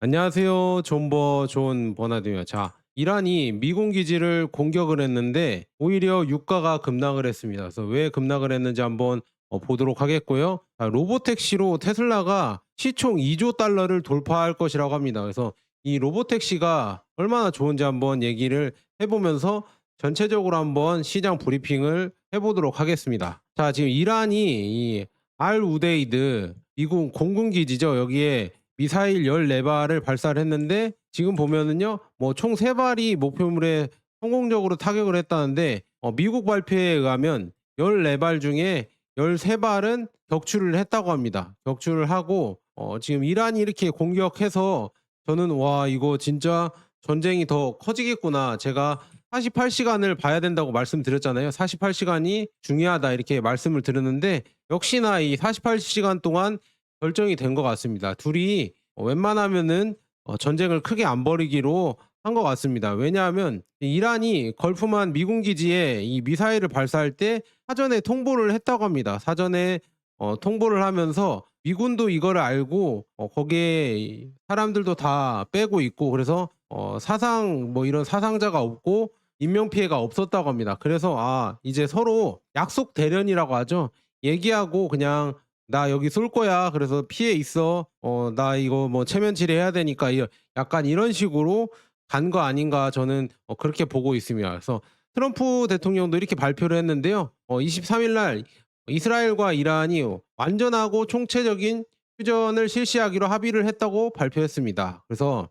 안녕하세요. 존버 존 버나드입니다. 자, 이란이 미군 기지를 공격을 했는데 오히려 유가가 급락을 했습니다. 그래서 왜 급락을 했는지 한번 어, 보도록 하겠고요. 자, 로보택시로 테슬라가 시총 2조 달러를 돌파할 것이라고 합니다. 그래서 이 로보택시가 얼마나 좋은지 한번 얘기를 해보면서 전체적으로 한번 시장 브리핑을 해보도록 하겠습니다. 자, 지금 이란이 이 알 우데이드 미국 공군 기지죠. 여기에 미사일 14발을 발사를 했는데 지금 보면은요. 뭐 총 3발이 목표물에 성공적으로 타격을 했다는데 어, 미국 발표에 의하면 14발 중에 13발은 격추를 했다고 합니다. 격추를 하고 어, 지금 이란이 이렇게 공격해서 저는 와 이거 진짜 전쟁이 더 커지겠구나. 제가 48시간을 봐야 된다고 말씀드렸잖아요. 48시간이 중요하다 이렇게 말씀을 드렸는데 역시나 이 48시간 동안 결정이 된 것 같습니다. 둘이 어, 웬만하면은 어, 전쟁을 크게 안 벌이기로 한 것 같습니다. 왜냐하면 이란이 걸프만 미군 기지에 이 미사일을 발사할 때 사전에 통보를 했다고 합니다. 사전에 어, 통보를 하면서 미군도 이거를 알고 어, 거기에 사람들도 다 빼고 있고 그래서 어, 사상 뭐 이런 사상자가 없고 인명 피해가 없었다고 합니다. 그래서 아 이제 서로 약속 대련이라고 하죠. 얘기하고 그냥 나 여기 쏠 거야. 그래서 피해 있어. 어, 나 이거 뭐 체면 치레해야 되니까 이- 약간 이런 식으로 간 거 아닌가 저는 어, 그렇게 보고 있습니다. 그래서 트럼프 대통령도 이렇게 발표를 했는데요. 어, 23일 날 이스라엘과 이란이 완전하고 총체적인 휴전을 실시하기로 합의를 했다고 발표했습니다. 그래서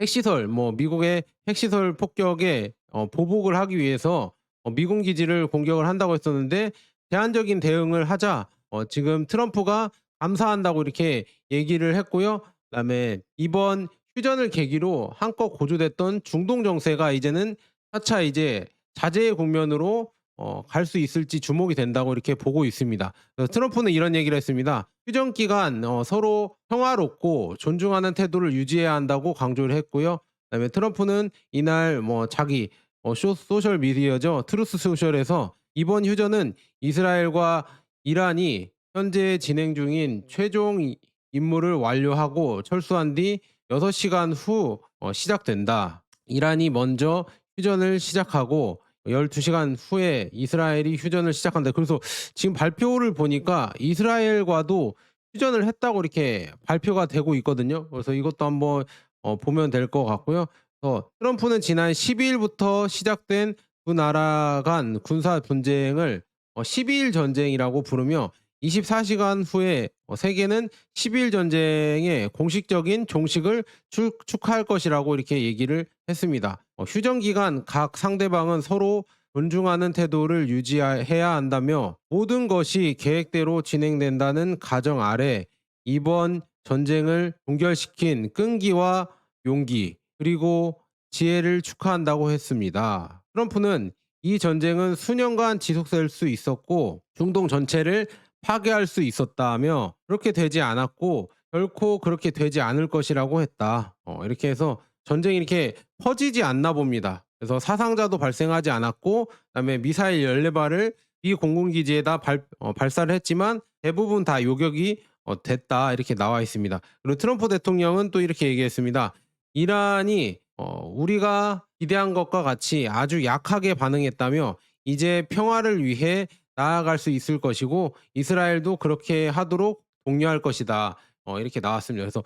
핵시설, 뭐 미국의 핵시설 폭격에 어, 보복을 하기 위해서 어, 미군 기지를 공격을 한다고 했었는데 제한적인 대응을 하자 어, 지금 트럼프가 감사한다고 이렇게 얘기를 했고요. 그다음에 이번 휴전을 계기로 한껏 고조됐던 중동 정세가 이제는 차차 이제 자제의 국면으로 어, 갈 수 있을지 주목이 된다고 이렇게 보고 있습니다. 트럼프는 이런 얘기를 했습니다. 휴전 기간 어, 서로 평화롭고 존중하는 태도를 유지해야 한다고 강조를 했고요. 그다음에 트럼프는 이날 뭐 자기 어, 쇼, 소셜 미디어죠 트루스 소셜에서 이번 휴전은 이스라엘과 이란이 현재 진행 중인 최종 이- 임무를 완료하고 철수한 뒤 6시간 후 어, 시작된다. 이란이 먼저 휴전을 시작하고 12시간 후에 이스라엘이 휴전을 시작한다. 그래서 지금 발표를 보니까 이스라엘과도 휴전을 했다고 이렇게 발표가 되고 있거든요. 그래서 이것도 한번 어, 보면 될 것 같고요. 어, 트럼프는 지난 12일부터 시작된 두 나라 간 군사 분쟁을 어, 12일 전쟁이라고 부르며 24시간 후에 어, 세계는 12일 전쟁의 공식적인 종식을 축, 축하할 것이라고 이렇게 얘기를 했습니다. 어, 휴전 기간 각 상대방은 서로 존중하는 태도를 유지해야 한다며 모든 것이 계획대로 진행된다는 가정 아래 이번 전쟁을 종결시킨 끈기와 용기 그리고 지혜를 축하한다고 했습니다. 트럼프는 이 전쟁은 수년간 지속될 수 있었고 중동 전체를 파괴할 수 있었다며 그렇게 되지 않았고 결코 그렇게 되지 않을 것이라고 했다. 어, 이렇게 해서 전쟁이 이렇게 퍼지지 않나 봅니다. 그래서 사상자도 발생하지 않았고 그다음에 미사일 14발을 미 공군기지에다 발, 어, 발사를 했지만 대부분 다 요격이 어, 됐다 이렇게 나와 있습니다. 그리고 트럼프 대통령은 또 이렇게 얘기했습니다. 이란이 어, 우리가 기대한 것과 같이 아주 약하게 반응했다며 이제 평화를 위해 나아갈 수 있을 것이고 이스라엘도 그렇게 하도록 독려할 것이다. 어, 이렇게 나왔습니다. 그래서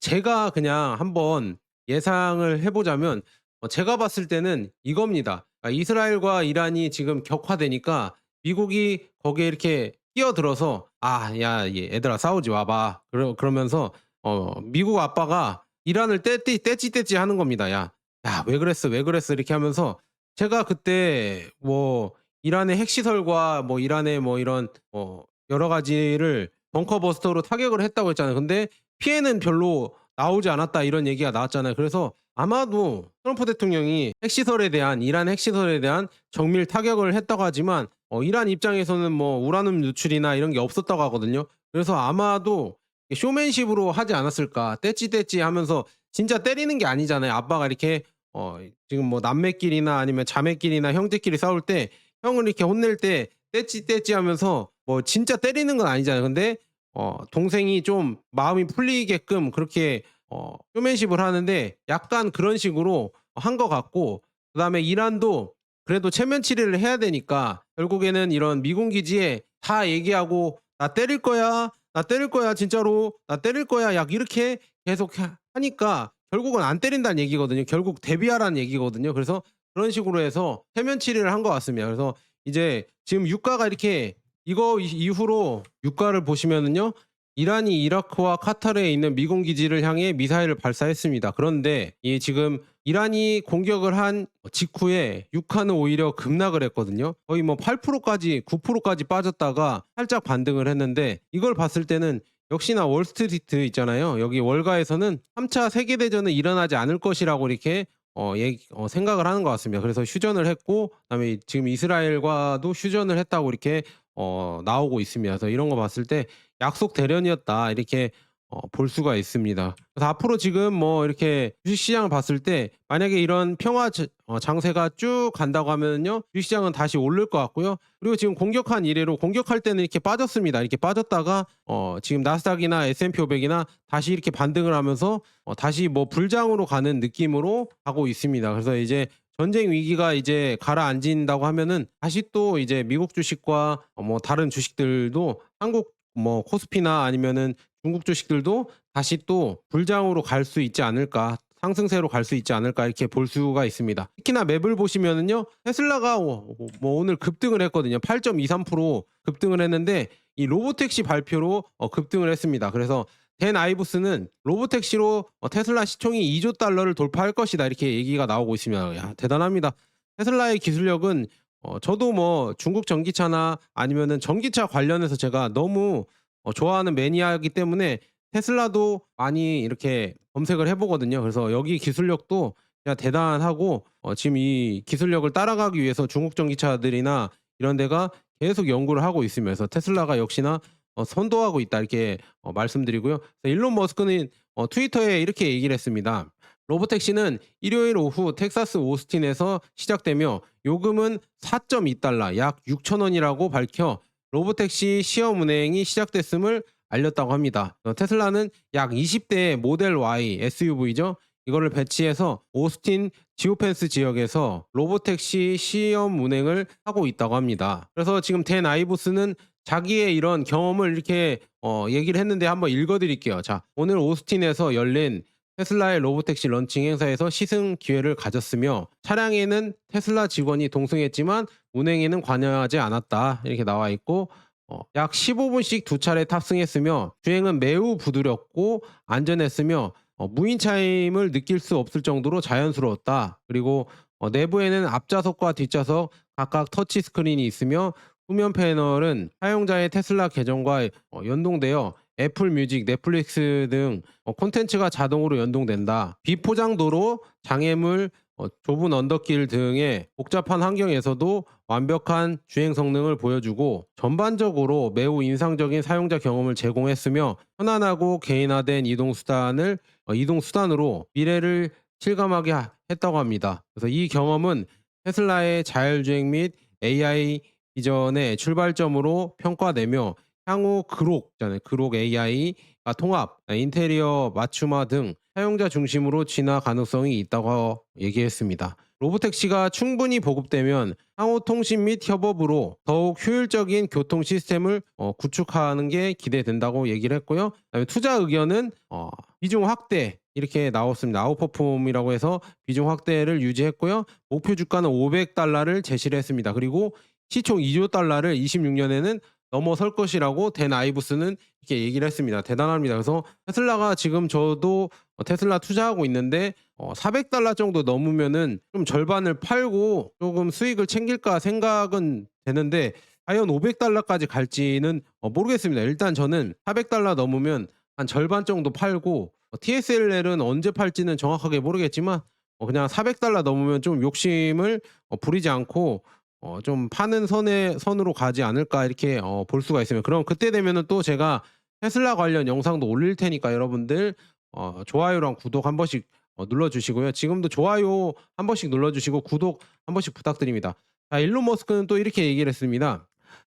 제가 그냥 한번 예상을 해보자면 어, 제가 봤을 때는 이겁니다. 아, 이스라엘과 이란이 지금 격화되니까 미국이 거기에 이렇게 끼어들어서 아, 야, 얘, 얘들아 싸우지 와봐. 그러, 그러면서 어, 미국 아빠가 이란을 떼띠 떼찌 떼찌 하는 겁니다. 야, 야, 왜 그랬어? 왜 그랬어? 이렇게 하면서 제가 그때 뭐 이란의 핵시설과 뭐 이란의 뭐 이런 어 여러 가지를 벙커버스터로 타격을 했다고 했잖아요. 근데 피해는 별로 나오지 않았다 이런 얘기가 나왔잖아요. 그래서 아마도 트럼프 대통령이 핵시설에 대한 이란 핵시설에 대한 정밀 타격을 했다고 하지만 어, 이란 입장에서는 뭐 우라늄 누출이나 이런 게 없었다고 하거든요. 그래서 아마도 쇼맨십으로 하지 않았을까 떼찌 떼찌 하면서 진짜 때리는 게 아니잖아요. 아빠가 이렇게 어, 지금 뭐 남매끼리나 아니면 자매끼리나 형제끼리 싸울 때 형을 이렇게 혼낼 때 떼찌 떼찌 하면서 뭐 진짜 때리는 건 아니잖아요. 근데 어, 동생이 좀 마음이 풀리게끔 그렇게 어 쇼맨십을 하는데 약간 그런 식으로 한 것 같고 그다음에 이란도 그래도 체면 치레를 해야 되니까 결국에는 이런 미군 기지에 다 얘기하고 "나 때릴 거야. 나 때릴 거야 진짜로. 나 때릴 거야." 약 이렇게 계속 하 하니까 결국은 안 때린다는 얘기거든요. 결국 대비하라는 얘기거든요. 그래서 그런 식으로 해서 체면 치레를 한 것 같습니다. 그래서 이제 지금 유가가 이렇게 이거 이 이후로 유가를 보시면은요. 이란이 이라크와 카타르에 있는 미군 기지를 향해 미사일을 발사했습니다. 그런데 이 지금 이란이 공격을 한 직후에 유가는 오히려 급락을 했거든요. 거의 뭐 8%까지 9%까지 빠졌다가 살짝 반등을 했는데 이걸 봤을 때는 역시나 월스트리트 있잖아요. 여기 월가에서는 3차 세계 대전은 일어나지 않을 것이라고 이렇게 어, 얘기, 어, 생각을 하는 것 같습니다. 그래서 휴전을 했고, 그다음에 지금 이스라엘과도 휴전을 했다고 이렇게 어, 나오고 있습니다. 그래서 이런 거 봤을 때 약속 대련이었다 이렇게 어, 볼 수가 있습니다. 그래서 앞으로 지금 뭐 이렇게 주식시장을 봤을 때 만약에 이런 평화 자- 어, 장세가 쭉 간다고 하면요 주식시장은 다시 오를 것 같고요. 그리고 지금 공격한 이래로 공격할 때는 이렇게 빠졌습니다. 이렇게 빠졌다가 어, 지금 나스닥이나 S&P 500이나 다시 이렇게 반등을 하면서 어, 다시 뭐 불장으로 가는 느낌으로 가고 있습니다. 그래서 이제 전쟁 위기가 이제 가라앉는다고 하면은 다시 또 이제 미국 주식과 어, 뭐 다른 주식들도 한국 뭐 코스피나 아니면은 중국 주식들도 다시 또 불장으로 갈 수 있지 않을까 상승세로 갈 수 있지 않을까 이렇게 볼 수가 있습니다. 특히나 맵을 보시면은요 테슬라가 뭐 오늘 급등을 했거든요. 8.23% 급등을 했는데 이 로보택시 발표로 어, 급등을 했습니다. 그래서 댄 아이브스는 로보택시로 어, 테슬라 시총이 2조 달러를 돌파할 것이다 이렇게 얘기가 나오고 있습니다. 야 대단합니다. 테슬라의 기술력은 어, 저도 뭐 중국 전기차나 아니면은 전기차 관련해서 제가 너무 어, 좋아하는 매니아이기 때문에 테슬라도 많이 이렇게 검색을 해보거든요. 그래서 여기 기술력도 그냥 대단하고 어, 지금 이 기술력을 따라가기 위해서 중국 전기차들이나 이런 데가 계속 연구를 하고 있으면서 테슬라가 역시나 어, 선도하고 있다 이렇게 어, 말씀드리고요. 일론 머스크는 어, 트위터에 이렇게 얘기를 했습니다. 로보택시는 일요일 오후 텍사스 오스틴에서 시작되며 요금은 4.2달러 약 6천 원이라고 밝혀 로보택시 시험 운행이 시작됐음을 알렸다고 합니다. 어, 테슬라는 약 20대의 모델 Y SUV죠. 이거를 배치해서 오스틴 지오펜스 지역에서 로보택시 시험 운행을 하고 있다고 합니다. 그래서 지금 댄 아이보스는 자기의 이런 경험을 이렇게 어, 얘기를 했는데 한번 읽어드릴게요. 자, 오늘 오스틴에서 열린 테슬라의 로보택시 런칭 행사에서 시승 기회를 가졌으며 차량에는 테슬라 직원이 동승했지만 운행에는 관여하지 않았다 이렇게 나와 있고 어, 약 15분씩 두 차례 탑승했으며 주행은 매우 부드럽고 안전했으며 어, 무인차임을 느낄 수 없을 정도로 자연스러웠다. 그리고 어, 내부에는 앞좌석과 뒷좌석 각각 터치 스크린이 있으며 후면 패널은 사용자의 테슬라 계정과 어, 연동되어 애플 뮤직, 넷플릭스 등 어, 콘텐츠가 자동으로 연동된다. 비포장도로 장애물, 어, 좁은 언덕길 등의 복잡한 환경에서도 완벽한 주행 성능을 보여주고 전반적으로 매우 인상적인 사용자 경험을 제공했으며 편안하고 개인화된 이동 수단을 어, 이동 수단으로 미래를 실감하게 하- 했다고 합니다. 그래서 이 경험은 테슬라의 자율주행 및 AI 이전의 출발점으로 평가되며 향후 그록, 있잖아요. 그록 AI가 통합, 인테리어 맞춤화 등 사용자 중심으로 진화 가능성이 있다고 얘기했습니다. 로보택시가 충분히 보급되면 향후 통신 및 협업으로 더욱 효율적인 교통 시스템을 어, 구축하는 게 기대된다고 얘기를 했고요. 그다음에 투자 의견은 어, 비중 확대 이렇게 나왔습니다. 아웃퍼폼이라고 해서 비중 확대를 유지했고요. 목표 주가는 500달러를 제시를 했습니다. 그리고 시총 2조 달러를 26년에는 넘어설 것이라고 댄 아이브스는 이렇게 얘기를 했습니다. 대단합니다. 그래서 테슬라가 지금 저도 어, 테슬라 투자하고 있는데 어, 400달러 정도 넘으면은 좀 절반을 팔고 조금 수익을 챙길까 생각은 되는데 과연 500달러까지 갈지는 어, 모르겠습니다. 일단 저는 400달러 넘으면 한 절반 정도 팔고 어, TSL은 언제 팔지는 정확하게 모르겠지만 어, 그냥 400달러 넘으면 좀 욕심을 어, 부리지 않고 어, 좀 파는 선에 선으로 가지 않을까 이렇게 어, 볼 수가 있으면 그럼 그때 되면은 또 제가 테슬라 관련 영상도 올릴 테니까 여러분들 어, 좋아요랑 구독 한 번씩 어, 눌러주시고요. 지금도 좋아요 한 번씩 눌러주시고 구독 한 번씩 부탁드립니다. 자, 일론 머스크는 또 이렇게 얘기를 했습니다.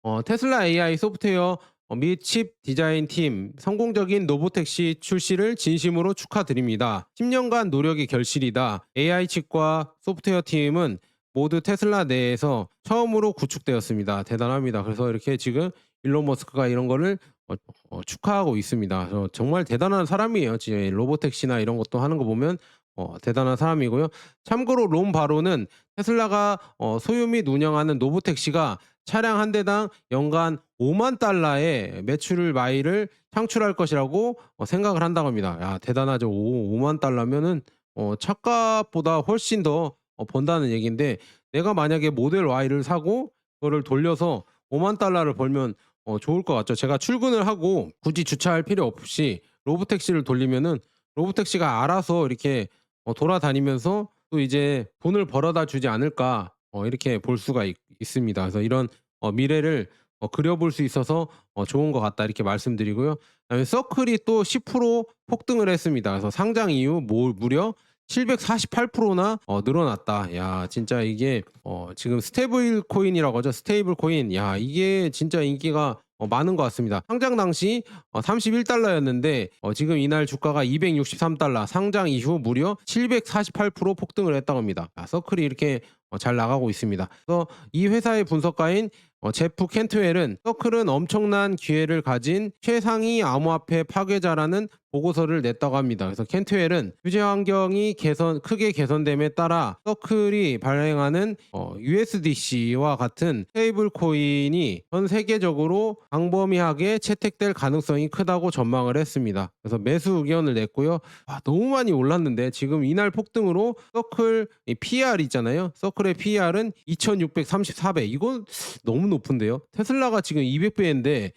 어, 테슬라 AI 소프트웨어 어, 및칩 디자인 팀 성공적인 로보택시 출시를 진심으로 축하드립니다. 10년간 노력이 결실이다. AI 칩과 소프트웨어 팀은 모두 테슬라 내에서 처음으로 구축되었습니다. 대단합니다. 그래서 이렇게 지금 일론 머스크가 이런 거를 어, 어, 축하하고 있습니다. 그래서 정말 대단한 사람이에요. 지금 로보택시나 이런 것도 하는 거 보면 어, 대단한 사람이고요. 참고로 롬 바로는 테슬라가 어, 소유 및 운영하는 로보택시가 차량 한 대당 연간 5만 달러의 매출을 마일을 창출할 것이라고 어, 생각을 한다고 합니다. 야 대단하죠. 5, 5만 달러면은 어, 차값보다 훨씬 더 어, 번다는 얘기인데 내가 만약에 모델 Y를 사고 그거를 돌려서 5만 달러를 벌면 어, 좋을 것 같죠. 제가 출근을 하고 굳이 주차할 필요 없이 로보택시를 돌리면은 로보택시가 알아서 이렇게 어, 돌아다니면서 또 이제 돈을 벌어다 주지 않을까 어, 이렇게 볼 수가 있, 습니다 그래서 이런 어, 미래를 어, 그려볼 수 있어서 어, 좋은 것 같다 이렇게 말씀드리고요. 그다음에 서클이 또 10% 폭등을 했습니다. 그래서 상장 이후 모, 무려 748%나 어, 늘어났다. 야, 진짜 이게 어, 지금 스테이블 코인이라고 하죠. 스테이블 코인. 야, 이게 진짜 인기가 어, 많은 것 같습니다. 상장 당시 어, 31달러였는데 어, 지금 이날 주가가 263달러. 상장 이후 무려 748% 폭등을 했다고 합니다. 야, 서클이 이렇게 어, 잘 나가고 있습니다. 그래서 이 회사의 분석가인 어, 제프 켄트웰은 서클은 엄청난 기회를 가진 최상위 암호화폐 파괴자라는 보고서를 냈다고 합니다. 그래서 켄트웰은 규제 환경이 개선 크게 개선됨에 따라 서클이 발행하는 어, USDC와 같은 스테이블 코인이 전 세계적으로 광범위하게 채택될 가능성이 크다고 전망을 했습니다. 그래서 매수 의견을 냈고요. 아, 너무 많이 올랐는데 지금 이날 폭등으로 서클 이 PER 있잖아요. 서클의 PER은 2634배. 이건 너무 높은데요. 테슬라가 지금 200배인데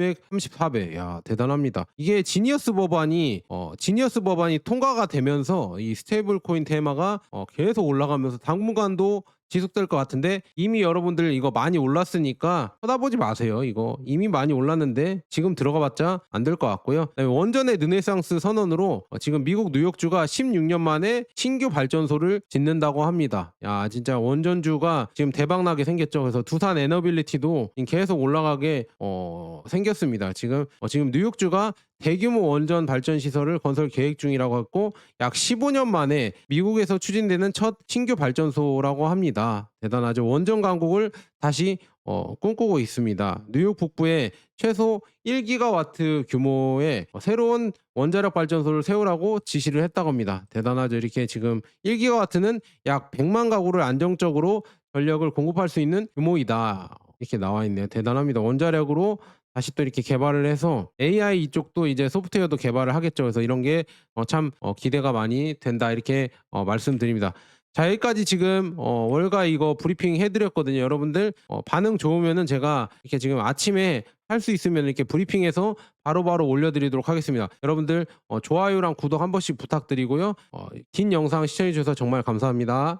2634배. 야, 대단합니다. 이게 지니어스 법안이 어, 지니어스 법안이 통과가 되면서 이 스테이블 코인 테마가 어, 계속 올라가면서 당분간도 지속될 것 같은데 이미 여러분들 이거 많이 올랐으니까 쳐다보지 마세요. 이거 이미 많이 올랐는데 지금 들어가봤자 안 될 것 같고요. 원전의 르네상스 선언으로 어, 지금 미국 뉴욕주가 16년 만에 신규 발전소를 짓는다고 합니다. 야 진짜 원전주가 지금 대박나게 생겼죠. 그래서 두산 에너빌리티도 계속 올라가게 어, 생겼습니다. 지금 어, 지금 뉴욕주가 대규모 원전 발전 시설을 건설 계획 중이라고 했고 약 15년 만에 미국에서 추진되는 첫 신규 발전소라고 합니다. 대단하죠. 원전 강국을 다시 어, 꿈꾸고 있습니다. 뉴욕 북부에 최소 1기가와트 규모의 새로운 원자력 발전소를 세우라고 지시를 했다고 합니다. 대단하죠. 이렇게 지금 1기가와트는 약 100만 가구를 안정적으로 전력을 공급할 수 있는 규모이다. 이렇게 나와 있네요. 대단합니다. 원자력으로 다시 또 이렇게 개발을 해서 AI 이쪽도 이제 소프트웨어도 개발을 하겠죠. 그래서 이런 게참 기대가 많이 된다 이렇게 어, 말씀드립니다. 자 여기까지 지금 어, 월가 이거 브리핑 해드렸거든요. 여러분들 어, 반응 좋으면은 제가 이렇게 지금 아침에 할 수 있으면 이렇게 브리핑해서 바로바로 올려드리도록 하겠습니다. 여러분들 어, 좋아요랑 구독 한 번씩 부탁드리고요. 어, 긴 영상 시청해주셔서 정말 감사합니다.